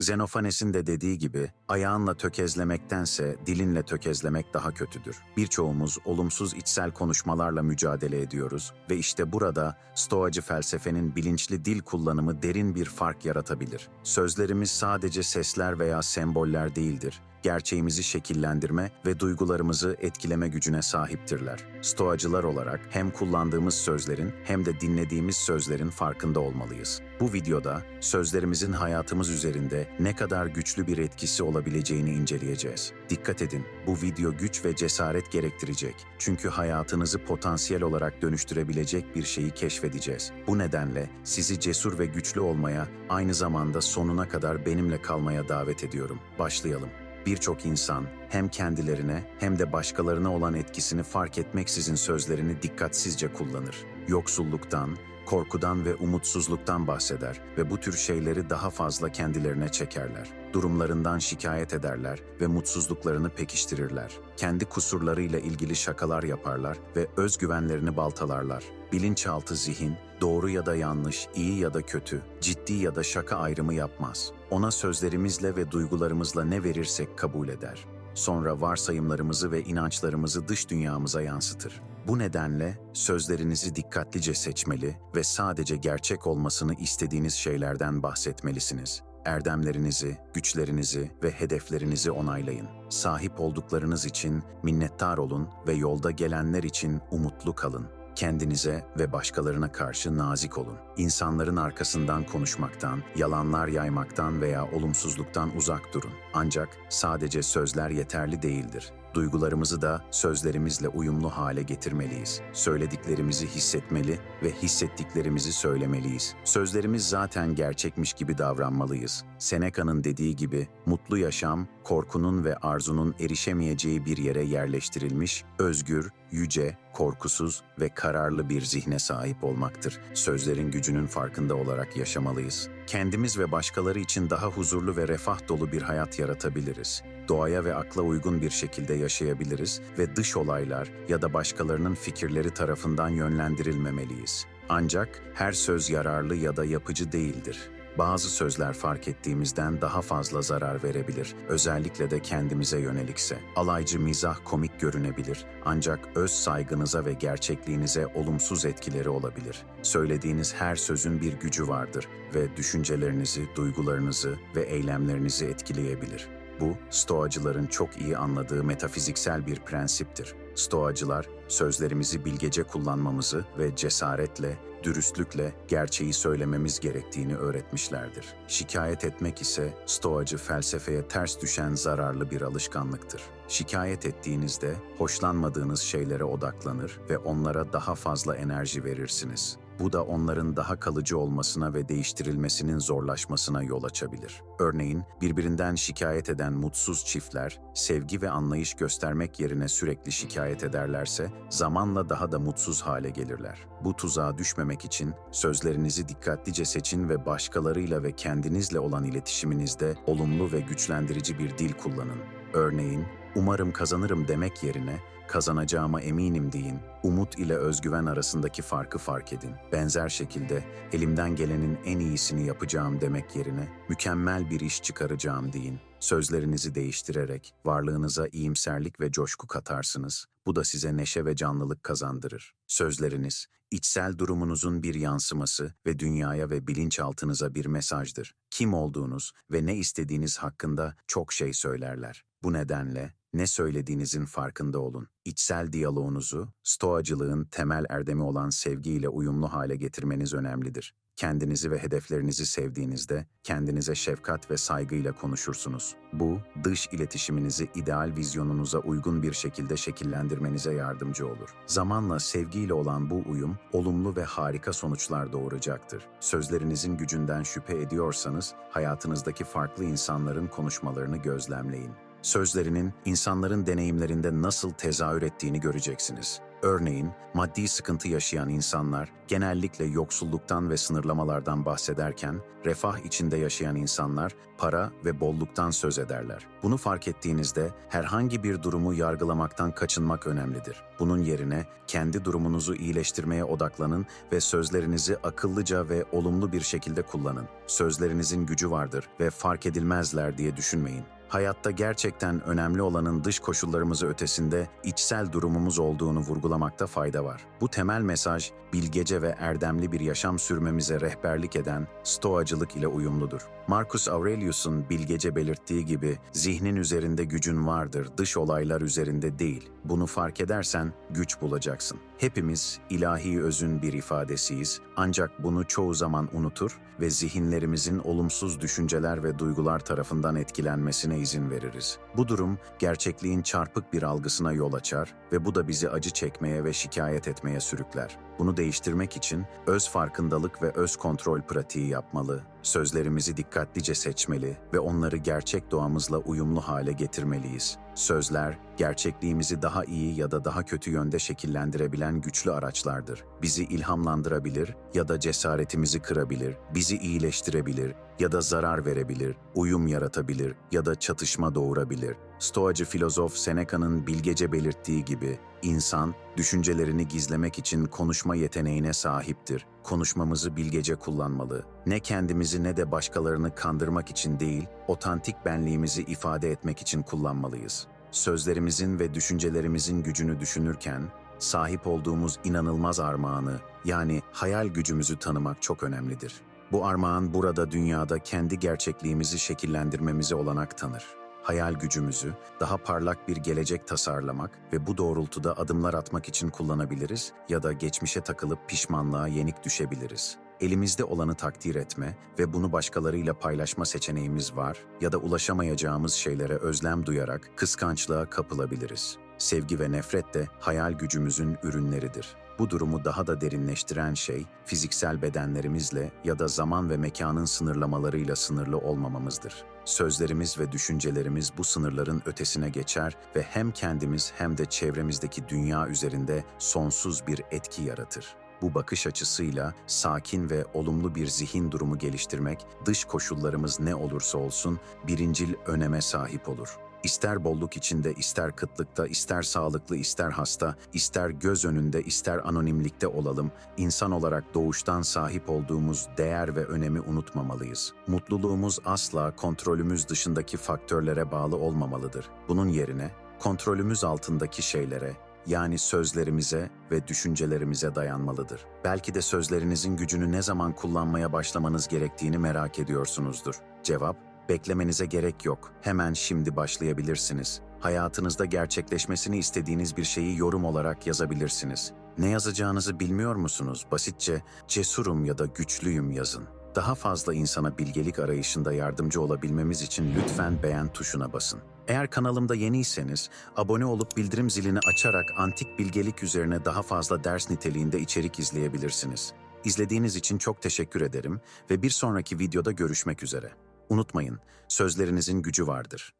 Xenofanes'in de dediği gibi, ayağınla tökezlemektense dilinle tökezlemek daha kötüdür. Birçoğumuz olumsuz içsel konuşmalarla mücadele ediyoruz ve işte burada Stoacı felsefenin bilinçli dil kullanımı derin bir fark yaratabilir. Sözlerimiz sadece sesler veya semboller değildir gerçeğimizi şekillendirme ve duygularımızı etkileme gücüne sahiptirler. Stoacılar olarak hem kullandığımız sözlerin hem de dinlediğimiz sözlerin farkında olmalıyız. Bu videoda sözlerimizin hayatımız üzerinde ne kadar güçlü bir etkisi olabileceğini inceleyeceğiz. Dikkat edin, bu video güç ve cesaret gerektirecek. Çünkü hayatınızı potansiyel olarak dönüştürebilecek bir şeyi keşfedeceğiz. Bu nedenle sizi cesur ve güçlü olmaya, aynı zamanda sonuna kadar benimle kalmaya davet ediyorum. Başlayalım. Birçok insan hem kendilerine hem de başkalarına olan etkisini fark etmeksizin sözlerini dikkatsizce kullanır. Yoksulluktan, korkudan ve umutsuzluktan bahseder ve bu tür şeyleri daha fazla kendilerine çekerler. Durumlarından şikayet ederler ve mutsuzluklarını pekiştirirler. Kendi kusurlarıyla ilgili şakalar yaparlar ve özgüvenlerini baltalarlar. Bilinçaltı zihin, doğru ya da yanlış, iyi ya da kötü, ciddi ya da şaka ayrımı yapmaz. Ona sözlerimizle ve duygularımızla ne verirsek kabul eder. Sonra varsayımlarımızı ve inançlarımızı dış dünyamıza yansıtır. Bu nedenle sözlerinizi dikkatlice seçmeli ve sadece gerçek olmasını istediğiniz şeylerden bahsetmelisiniz. Erdemlerinizi, güçlerinizi ve hedeflerinizi onaylayın. Sahip olduklarınız için minnettar olun ve yolda gelenler için umutlu kalın. Kendinize ve başkalarına karşı nazik olun. İnsanların arkasından konuşmaktan, yalanlar yaymaktan veya olumsuzluktan uzak durun. Ancak sadece sözler yeterli değildir. Duygularımızı da sözlerimizle uyumlu hale getirmeliyiz. Söylediklerimizi hissetmeli ve hissettiklerimizi söylemeliyiz. Sözlerimiz zaten gerçekmiş gibi davranmalıyız. Seneca'nın dediği gibi, mutlu yaşam, korkunun ve arzunun erişemeyeceği bir yere yerleştirilmiş, özgür, yüce, korkusuz ve kararlı bir zihne sahip olmaktır. Sözlerin gücünün farkında olarak yaşamalıyız. Kendimiz ve başkaları için daha huzurlu ve refah dolu bir hayat yaratabiliriz. Doğaya ve akla uygun bir şekilde yaşayabiliriz ve dış olaylar ya da başkalarının fikirleri tarafından yönlendirilmemeliyiz. Ancak her söz yararlı ya da yapıcı değildir. Bazı sözler fark ettiğimizden daha fazla zarar verebilir, özellikle de kendimize yönelikse. Alaycı mizah komik görünebilir, ancak öz saygınıza ve gerçekliğinize olumsuz etkileri olabilir. Söylediğiniz her sözün bir gücü vardır ve düşüncelerinizi, duygularınızı ve eylemlerinizi etkileyebilir. Bu, Stoacıların çok iyi anladığı metafiziksel bir prensiptir. Stoacılar, sözlerimizi bilgece kullanmamızı ve cesaretle, dürüstlükle gerçeği söylememiz gerektiğini öğretmişlerdir. Şikayet etmek ise Stoacı felsefeye ters düşen zararlı bir alışkanlıktır. Şikayet ettiğinizde hoşlanmadığınız şeylere odaklanır ve onlara daha fazla enerji verirsiniz. Bu da onların daha kalıcı olmasına ve değiştirilmesinin zorlaşmasına yol açabilir. Örneğin, birbirinden şikayet eden mutsuz çiftler, sevgi ve anlayış göstermek yerine sürekli şikayet ederlerse, zamanla daha da mutsuz hale gelirler. Bu tuzağa düşmemek için sözlerinizi dikkatlice seçin ve başkalarıyla ve kendinizle olan iletişiminizde olumlu ve güçlendirici bir dil kullanın. Örneğin, umarım kazanırım demek yerine kazanacağıma eminim deyin. Umut ile özgüven arasındaki farkı fark edin. Benzer şekilde elimden gelenin en iyisini yapacağım demek yerine mükemmel bir iş çıkaracağım deyin. Sözlerinizi değiştirerek varlığınıza iyimserlik ve coşku katarsınız. Bu da size neşe ve canlılık kazandırır. Sözleriniz, içsel durumunuzun bir yansıması ve dünyaya ve bilinçaltınıza bir mesajdır. Kim olduğunuz ve ne istediğiniz hakkında çok şey söylerler. Bu nedenle ne söylediğinizin farkında olun. İçsel diyaloğunuzu, stoacılığın temel erdemi olan sevgiyle uyumlu hale getirmeniz önemlidir. Kendinizi ve hedeflerinizi sevdiğinizde kendinize şefkat ve saygıyla konuşursunuz. Bu, dış iletişiminizi ideal vizyonunuza uygun bir şekilde şekillendirmenize yardımcı olur. Zamanla sevgiyle olan bu uyum, olumlu ve harika sonuçlar doğuracaktır. Sözlerinizin gücünden şüphe ediyorsanız, hayatınızdaki farklı insanların konuşmalarını gözlemleyin. Sözlerinin insanların deneyimlerinde nasıl tezahür ettiğini göreceksiniz. Örneğin, maddi sıkıntı yaşayan insanlar genellikle yoksulluktan ve sınırlamalardan bahsederken, refah içinde yaşayan insanlar para ve bolluktan söz ederler. Bunu fark ettiğinizde herhangi bir durumu yargılamaktan kaçınmak önemlidir. Bunun yerine kendi durumunuzu iyileştirmeye odaklanın ve sözlerinizi akıllıca ve olumlu bir şekilde kullanın. Sözlerinizin gücü vardır ve fark edilmezler diye düşünmeyin. Hayatta gerçekten önemli olanın dış koşullarımızı ötesinde içsel durumumuz olduğunu vurgulamakta fayda var. Bu temel mesaj bilgece ve erdemli bir yaşam sürmemize rehberlik eden stoacılık ile uyumludur. Marcus Aurelius'un bilgece belirttiği gibi zihnin üzerinde gücün vardır, dış olaylar üzerinde değil. Bunu fark edersen güç bulacaksın. Hepimiz ilahi özün bir ifadesiyiz ancak bunu çoğu zaman unutur ve zihinlerimizin olumsuz düşünceler ve duygular tarafından etkilenmesine izin veririz. Bu durum gerçekliğin çarpık bir algısına yol açar ve bu da bizi acı çekmeye ve şikayet etmeye sürükler. Bunu değiştirmek için öz farkındalık ve öz kontrol pratiği yapmalı, sözlerimizi dikkatlice seçmeli ve onları gerçek doğamızla uyumlu hale getirmeliyiz. Sözler, gerçekliğimizi daha iyi ya da daha kötü yönde şekillendirebilen güçlü araçlardır. Bizi ilhamlandırabilir ya da cesaretimizi kırabilir, bizi iyileştirebilir ya da zarar verebilir, uyum yaratabilir ya da çatışma doğurabilir. Stoacı filozof Seneca'nın bilgece belirttiği gibi, insan, düşüncelerini gizlemek için konuşma yeteneğine sahiptir. Konuşmamızı bilgece kullanmalı. Ne kendimizi ne de başkalarını kandırmak için değil, otantik benliğimizi ifade etmek için kullanmalıyız. Sözlerimizin ve düşüncelerimizin gücünü düşünürken, sahip olduğumuz inanılmaz armağanı, yani hayal gücümüzü tanımak çok önemlidir. Bu armağan burada dünyada kendi gerçekliğimizi şekillendirmemize olanak tanır. Hayal gücümüzü daha parlak bir gelecek tasarlamak ve bu doğrultuda adımlar atmak için kullanabiliriz ya da geçmişe takılıp pişmanlığa yenik düşebiliriz. Elimizde olanı takdir etme ve bunu başkalarıyla paylaşma seçeneğimiz var ya da ulaşamayacağımız şeylere özlem duyarak kıskançlığa kapılabiliriz. Sevgi ve nefret de hayal gücümüzün ürünleridir. Bu durumu daha da derinleştiren şey, fiziksel bedenlerimizle ya da zaman ve mekanın sınırlamalarıyla sınırlı olmamamızdır. Sözlerimiz ve düşüncelerimiz bu sınırların ötesine geçer ve hem kendimiz hem de çevremizdeki dünya üzerinde sonsuz bir etki yaratır. Bu bakış açısıyla sakin ve olumlu bir zihin durumu geliştirmek, dış koşullarımız ne olursa olsun birincil öneme sahip olur. İster bolluk içinde, ister kıtlıkta, ister sağlıklı, ister hasta, ister göz önünde, ister anonimlikte olalım, insan olarak doğuştan sahip olduğumuz değer ve önemi unutmamalıyız. Mutluluğumuz asla kontrolümüz dışındaki faktörlere bağlı olmamalıdır. Bunun yerine kontrolümüz altındaki şeylere, yani sözlerimize ve düşüncelerimize dayanmalıdır. Belki de sözlerinizin gücünü ne zaman kullanmaya başlamanız gerektiğini merak ediyorsunuzdur. Cevap, beklemenize gerek yok. Hemen şimdi başlayabilirsiniz. Hayatınızda gerçekleşmesini istediğiniz bir şeyi yorum olarak yazabilirsiniz. Ne yazacağınızı bilmiyor musunuz? Basitçe cesurum ya da güçlüyüm yazın. Daha fazla insana bilgelik arayışında yardımcı olabilmemiz için lütfen beğen tuşuna basın. Eğer kanalımda yeniyseniz abone olup bildirim zilini açarak antik bilgelik üzerine daha fazla ders niteliğinde içerik izleyebilirsiniz. İzlediğiniz için çok teşekkür ederim ve bir sonraki videoda görüşmek üzere. Unutmayın, sözlerinizin gücü vardır.